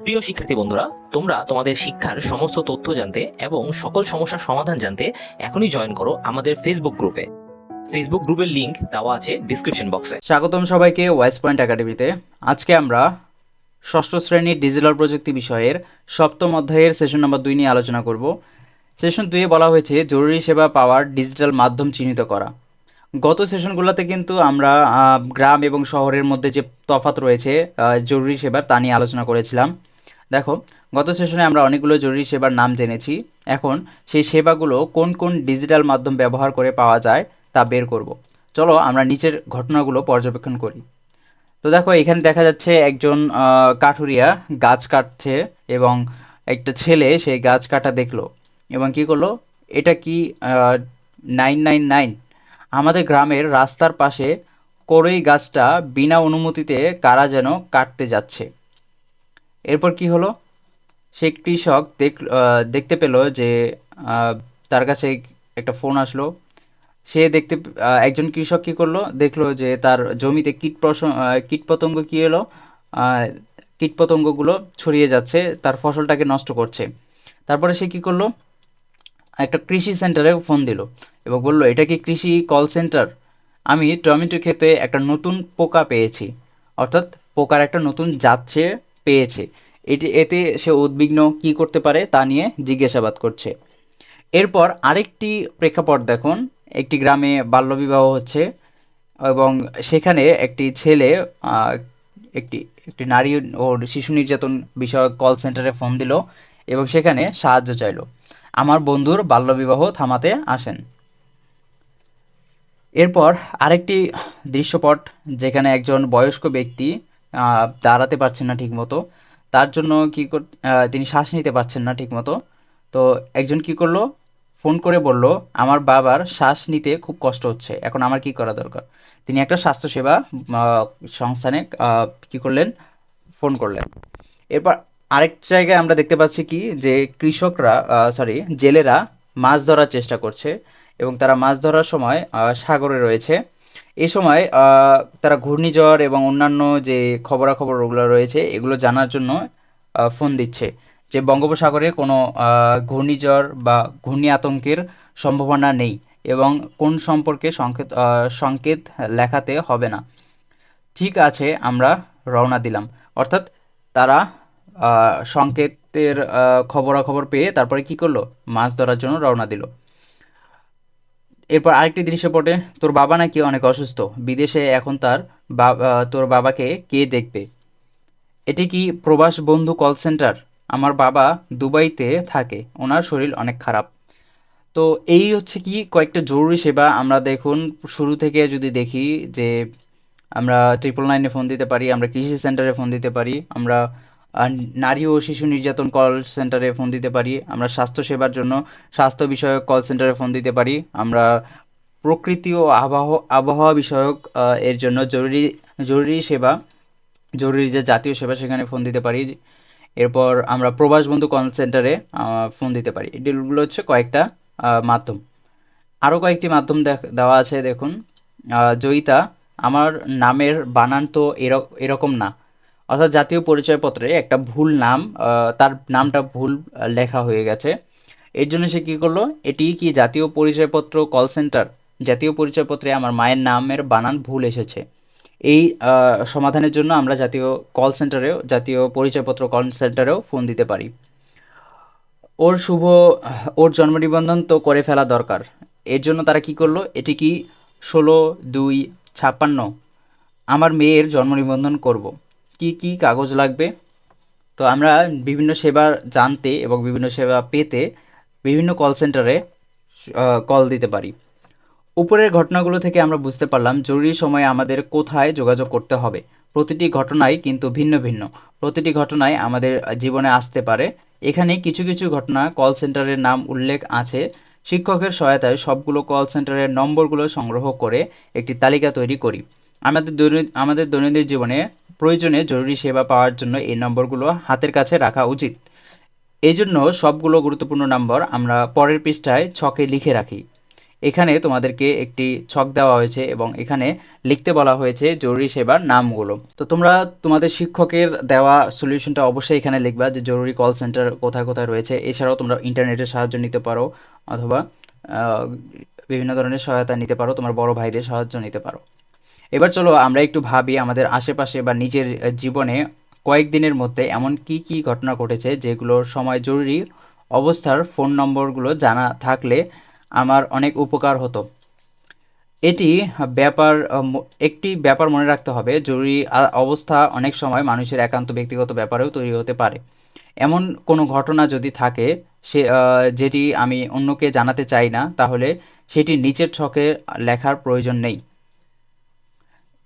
প্রিয় শিক্ষার্থী বন্ধুরা, তোমরা তোমাদের শিক্ষার সমস্ত তথ্য জানতে এবং সকল সমস্যার সমাধান জানতে এখনই জয়েন করো আমাদের ফেসবুক গ্রুপে ফেসবুক গ্রুপের লিংক দেওয়া আছে ডিসক্রিপশন বক্সে স্বাগতম সবাইকে ওয়াইস পয়েন্ট একাডেমিতে আজকে আমরা ষষ্ঠ শ্রেণির ডিজিটাল প্রযুক্তি বিষয়ের সপ্তম অধ্যায়ের সেশন নম্বর দুই নিয়ে আলোচনা করব। সেশন দুইয়ে বলা হয়েছে, জরুরি সেবা পাওয়ার ডিজিটাল মাধ্যম চিহ্নিত করা। গত সেশনগুলোতে কিন্তু আমরা গ্রাম এবং শহরের মধ্যে যে তফাৎ রয়েছে জরুরি সেবার তা নিয়ে আলোচনা করেছিলাম। দেখো, গত সেশনে আমরা অনেকগুলো জরুরি সেবার নাম জেনেছি। এখন সেই সেবাগুলো কোন কোন ডিজিটাল মাধ্যম ব্যবহার করে পাওয়া যায় তা বের করব। চলো আমরা নিচের ঘটনাগুলো পর্যবেক্ষণ করি। তো দেখো, এখানে দেখা যাচ্ছে একজন কাঠুরিয়া গাছ কাটছে এবং একটা ছেলে সেই গাছ কাটা দেখল এবং কি করল? এটা কি নাইন নাইন নাইন আমাদের গ্রামের রাস্তার পাশে কড়ই গাছটা বিনা অনুমতিতে কারা যেন কাটতে যাচ্ছে। এরপর কি হলো? সেই কৃষক দেখ দেখতে পেল যে তার কাছে একটা ফোন আসলো। সে দেখতে একজন কৃষক কি করল? দেখল যে তার জমিতে কীট কীটপতঙ্গ কী এলো? কীটপতঙ্গগুলো ছড়িয়ে যাচ্ছে, তার ফসলটাকে নষ্ট করছে। তারপরে সে কি করল? একটা কৃষি সেন্টারে ফোন দিল এবং বলল, এটা কি কৃষি কল সেন্টার? আমি টমেটো খেতে একটা নতুন পোকা পেয়েছি, অর্থাৎ পোকার একটা নতুন জাত সে পেয়েছে। এটি, এতে সে উদ্বিগ্ন কি করতে পারে তা নিয়ে জিজ্ঞাসাবাদ করছে। এরপর আরেকটি প্রেক্ষাপট দেখুন, একটি গ্রামে বাল্যবিবাহ হচ্ছে এবং সেখানে একটি ছেলে একটি একটি নারী ও শিশু নির্যাতন বিষয়ক কল সেন্টারে ফোন দিল এবং সেখানে সাহায্য চাইলো। আমার বন্ধুর বাল্যবিবাহ থামাতে আসেন। এরপর আরেকটি দৃশ্যপট যেখানে একজন বয়স্ক ব্যক্তি দাঁড়াতে পারছেন না ঠিকমতো। তার জন্য কি তিনি শ্বাস নিতে পারছেন না ঠিকমতো। তো একজন কি করল? ফোন করে বলল, আমার বাবার শ্বাস নিতে খুব কষ্ট হচ্ছে, এখন আমার কি করা দরকার? তিনি একটা স্বাস্থ্যসেবা সংস্থানে কি করলেন? ফোন করলেন। এরপর আরেক জায়গায় আমরা দেখতে পাচ্ছি কি? যে কৃষকরা সরি জেলেরা মাছ ধরার চেষ্টা করছে এবং তারা মাছ ধরার সময় সাগরে রয়েছে। এই সময় তারা ঘূর্ণিঝড় এবং অন্যান্য যে খবরাখবর ওগুলো রয়েছে, এগুলো জানার জন্য ফোন দিচ্ছে যে বঙ্গোপসাগরে কোনো ঘূর্ণিঝড় বা ঘূর্ণি আতঙ্কের সম্ভাবনা নেই এবং কোন সম্পর্কে সংকেত সংকেত লেখাতে হবে না। ঠিক আছে, আমরা রওনা দিলাম। অর্থাৎ তারা সংকেতের খবরাখবর পেয়ে তারপরে কি করল? মাছ ধরার জন্য রওনা দিল। এরপর আরেকটি দৃশ্যপটে তোর বাবা নাকি অনেক অসুস্থ। বিদেশে এখন তার তোর বাবাকে কে দেখবে? এটি কি প্রবাস বন্ধু কল সেন্টার? আমার বাবা দুবাইতে থাকে, ওনার শরীর অনেক খারাপ। তো এই হচ্ছে কি, কয়েকটা জরুরি সেবা আমরা দেখুন, শুরু থেকে যদি দেখি যে আমরা ট্রিপল নাইনে ফোন দিতে পারি, আমরা কৃষি সেন্টারে ফোন দিতে পারি, আমরা নারী ও শিশু নির্যাতন কল সেন্টারে ফোন দিতে পারি। আমরা স্বাস্থ্য সেবার জন্য স্বাস্থ্য বিষয়ক কল সেন্টারে ফোন দিতে পারি। আমরা প্রকৃতি ও আবহাওয়া আবহাওয়া বিষয়ক এর জন্য জরুরি জরুরি সেবা, জরুরি যে জাতীয় সেবা সেখানে ফোন দিতে পারি। এরপর আমরা প্রবাস বন্ধু কল সেন্টারে ফোন দিতে পারি। এগুলো হচ্ছে কয়েকটা মাধ্যম। আরও কয়েকটি মাধ্যম দেওয়া আছে দেখুন। জয়িতা, আমার নামের বানান তো এরক- এরকম না। অর্থাৎ জাতীয় পরিচয়পত্রে একটা ভুল নাম তার নামটা ভুল লেখা হয়ে গেছে। এর জন্য সে কী করল? এটি কি জাতীয় পরিচয়পত্র কল সেন্টার জাতীয় পরিচয়পত্রে আমার মায়ের নামের বানান ভুল এসেছে। এই সমাধানের জন্য আমরা জাতীয় কল সেন্টারেও জাতীয় পরিচয়পত্র কল সেন্টারেও ফোন দিতে পারি। ওর শুভ, ওর জন্ম নিবন্ধন তো করে ফেলা দরকার। এর জন্য তারা কি করল? এটি কি ষোলো দুই ছাপ্পান্ন? আমার মেয়ের জন্ম নিবন্ধন করব। কি কি কাগজ লাগবে? তো আমরা বিভিন্ন সেবা জানতে এবং বিভিন্ন সেবা পেতে বিভিন্ন কল সেন্টারে কল দিতে পারি। উপরের ঘটনাগুলো থেকে আমরা বুঝতে পারলাম, জরুরি সময়ে আমাদের কোথায় যোগাযোগ করতে হবে। প্রতিটি ঘটনাই কিন্তু ভিন্ন ভিন্ন। প্রতিটি ঘটনায় আমাদের জীবনে আসতে পারে। এখানে কিছু কিছু ঘটনা কল সেন্টারের নাম উল্লেখ আছে। শিক্ষকের সহায়তায় সবগুলো কল সেন্টারের নম্বরগুলো সংগ্রহ করে একটি তালিকা তৈরি করি। আমাদের দৈনিক আমাদের দৈনন্দিন জীবনে প্রয়োজনে জরুরি সেবা পাওয়ার জন্য এই নম্বরগুলো হাতের কাছে রাখা উচিত। এই জন্য সবগুলো গুরুত্বপূর্ণ নম্বর আমরা পরের পৃষ্ঠায় ছকে লিখে রাখি। এখানে তোমাদেরকে একটি ছক দেওয়া হয়েছে এবং এখানে লিখতে বলা হয়েছে জরুরি সেবার নামগুলো। তো তোমরা তোমাদের শিক্ষকের দেওয়া সলিউশনটা অবশ্যই এখানে লিখবা যে জরুরি কল সেন্টার কোথায় কোথায় রয়েছে। এছাড়াও তোমরা ইন্টারনেটের সাহায্য নিতে পারো অথবা বিভিন্ন ধরনের সহায়তা নিতে পারো। তোমার বড় ভাইদের সাহায্য নিতে পারো। এবার চলো আমরা একটু ভাবি আমাদের আশেপাশে বা নিজের জীবনে কয়েকদিনের মধ্যে এমন কি কি ঘটনা ঘটেছে যেগুলোর সময় জরুরি অবস্থার ফোন নম্বরগুলো জানা থাকলে আমার অনেক উপকার হতো। এটি ব্যাপার একটি ব্যাপার মনে রাখতে হবে, জরুরি অবস্থা অনেক সময় মানুষের একান্ত ব্যক্তিগত ব্যাপারেও তৈরি হতে পারে। এমন কোনো ঘটনা যদি থাকে, সে যেটি আমি অন্যকে জানাতে চাই না, তাহলে সেটি নিচের ছকে লেখার প্রয়োজন নেই।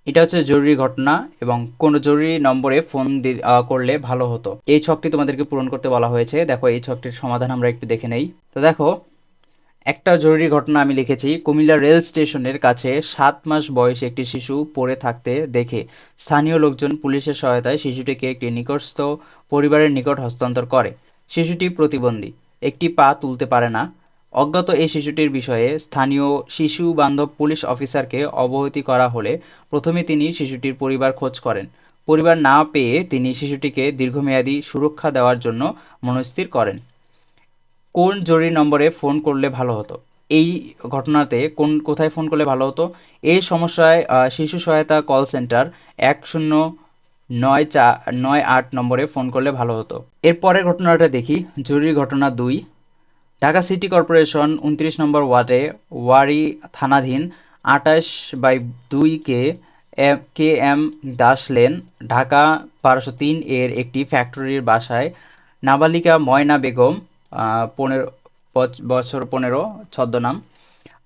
এটা হচ্ছে জরুরি ঘটনা এবং কোনো জরুরি নম্বরে ফোন করলে ভালো হতো। এই ছকটি তোমাদেরকে পূরণ করতে বলা হয়েছে। দেখো, এই ছকটির সমাধান আমরা একটু দেখে নেই। তো দেখো, একটা জরুরি ঘটনা আমি লিখেছি। কুমিল্লা রেল স্টেশনের কাছে সাত মাস বয়সী একটি শিশু পড়ে থাকতে দেখে। স্থানীয় লোকজন পুলিশের সহায়তায় শিশুটিকে একটি নিকটস্থ পরিবারের নিকট হস্তান্তর করে। শিশুটি প্রতিবন্ধী। একটি পা তুলতে পারে না। অজ্ঞাত এই শিশুটির বিষয়ে স্থানীয় শিশু বান্ধব পুলিশ অফিসারকে অবহিত করা হলে প্রথমে তিনি শিশুটির পরিবার খোঁজ করেন। পরিবার না পেয়ে তিনি শিশুটিকে দীর্ঘমেয়াদী সুরক্ষা দেওয়ার জন্য মনস্থির করেন। কোন জরুরি নম্বরে ফোন করলে ভালো হতো? এই ঘটনাতে কোন, কোথায় ফোন করলে ভালো হতো? এই সমস্যায় শিশু সহায়তা কল সেন্টার এক শূন্য নয় চা নয় আট নম্বরে ফোন করলে ভালো হতো। এর পরের ঘটনাটা দেখি। জরুরি ঘটনা দুই ঢাকা সিটি কর্পোরেশন উনত্রিশ নম্বর ওয়ার্ডে ওয়ারি থানাধীন আটাশ বাই দুই K K M Das lane Dhaka বারোশো তিন এর একটি ফ্যাক্টরির বাসায় নাবালিকা ময়না বেগম পনেরো বছর পনেরো, ছদ্মনাম।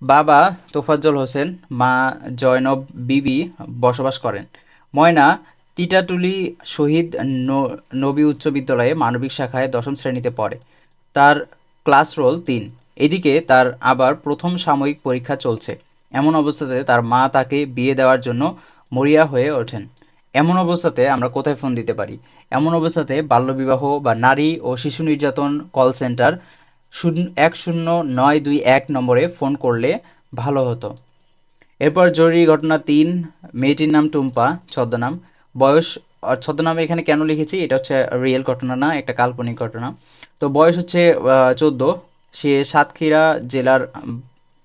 বাবা তোফাজ্জল হোসেন, মা জয়নব বিবি বসবাস করেন। ময়না টিটাটুলি শহীদ নবী উচ্চ বিদ্যালয়ে মানবিক শাখায় দশম শ্রেণীতে পড়ে। তার ক্লাস রোল তিন। এদিকে তার আবার প্রথম সাময়িক পরীক্ষা চলছে। এমন অবস্থাতে তার মা তাকে বিয়ে দেওয়ার জন্য মরিয়া হয়ে ওঠেন। এমন অবস্থাতে আমরা কোথায় ফোন দিতে পারি? এমন অবস্থাতে বাল্যবিবাহ বা নারী ও শিশু নির্যাতন কল সেন্টার শূন্য এক শূন্য নয় দুই এক নম্বরে ফোন করলে ভালো হতো। এরপর জরুরি ঘটনা তিন, মেয়েটির নাম টুম্পা, ছদ্মনাম। বয়স, ছদ্মনামে এখানে কেন লিখেছি? এটা হচ্ছে রিয়েল ঘটনা না, একটা কাল্পনিক ঘটনা। তো বয়স হচ্ছে চোদ্দ। সে সাতক্ষীরা জেলার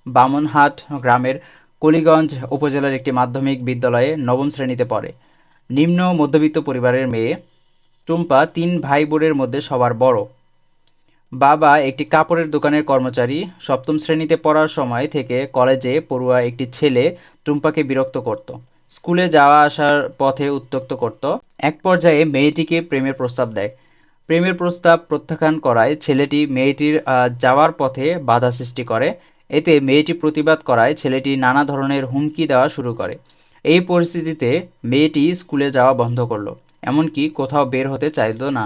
বামনহাট গ্রামের কলিগঞ্জ উপজেলার একটি মাধ্যমিক বিদ্যালয়ে নবম শ্রেণীতে পড়ে। নিম্ন মধ্যবিত্ত পরিবারের মেয়ে টুম্পা তিন ভাই বোনের মধ্যে সবার বড়। বাবা একটি কাপড়ের দোকানের কর্মচারী। সপ্তম শ্রেণীতে পড়ার সময় থেকে কলেজে পড়ুয়া একটি ছেলে টুম্পাকে বিরক্ত করত। স্কুলে যাওয়া আসার পথে উত্ত্যক্ত করত। এক পর্যায়ে মেয়েটিকে প্রেমের প্রস্তাব দেয়। প্রেমের প্রস্তাব প্রত্যাখ্যান করায় ছেলেটি মেয়েটির যাওয়ার পথে বাধা সৃষ্টি করে। এতে মেয়েটি প্রতিবাদ করায় ছেলেটি নানা ধরনের হুমকি দেওয়া শুরু করে। এই পরিস্থিতিতে মেয়েটি স্কুলে যাওয়া বন্ধ করল। এমনকি কোথাও বের হতে চাইতো না।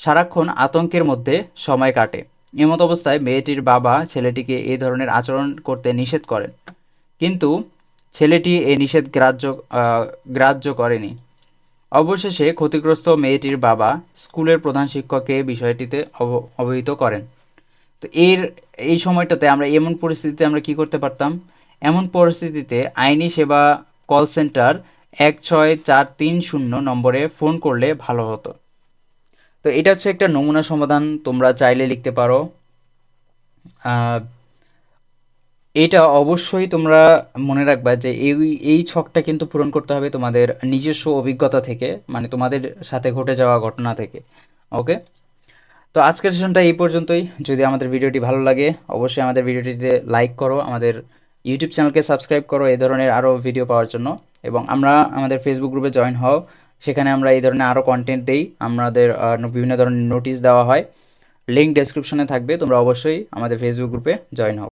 সারাক্ষণ আতঙ্কের মধ্যে সময় কাটে। এমত অবস্থায় মেয়েটির বাবা ছেলেটিকে এই ধরনের আচরণ করতে নিষেধ করেন। কিন্তু ছেলেটি এই নিষেধ গ্রাহ্য গ্রাহ্য করেনি। অবশেষে ক্ষতিগ্রস্ত মেয়েটির বাবা স্কুলের প্রধান শিক্ষককে বিষয়টিতে অব- অবহিত করেন। তো এর, এই সময়টাতে আমরা এমন পরিস্থিতিতে আমরা কি করতে পারতাম? এমন পরিস্থিতিতে আইনি সেবা কল সেন্টার এক ছয় চার তিন শূন্য নম্বরে ফোন করলে ভালো হতো। তো এটা হচ্ছে একটা নমুনা সমাধান, তোমরা চাইলে লিখতে পারো। এটা অবশ্যই তোমরা মনে রাখবা যে এই এই ছকটা কিন্তু পূরণ করতে হবে তোমাদের নিজস্ব অভিজ্ঞতা থেকে মানে তোমাদের সাথে ঘটে যাওয়া ঘটনা থেকে ওকে তো আজকের সেশনটা এই পর্যন্তই। যদি আমাদের ভিডিওটি ভালো লাগে, অবশ্যই আমাদের ভিডিওটিতে লাইক করো, আমাদের ইউটিউব চ্যানেলকে সাবস্ক্রাইব করো এই ধরনের আরও ভিডিও পাওয়ার জন্য। এবং আমরা আমাদের ফেসবুক গ্রুপে জয়েন হও, সেখানে আমরা এই ধরনের আরও কন্টেন্ট দিই। আমাদের বিভিন্ন ধরনের নোটিশ দেওয়া হয়। লিঙ্ক ডেসক্রিপশনে থাকবে, তোমরা অবশ্যই আমাদের ফেসবুক গ্রুপে জয়েন হও।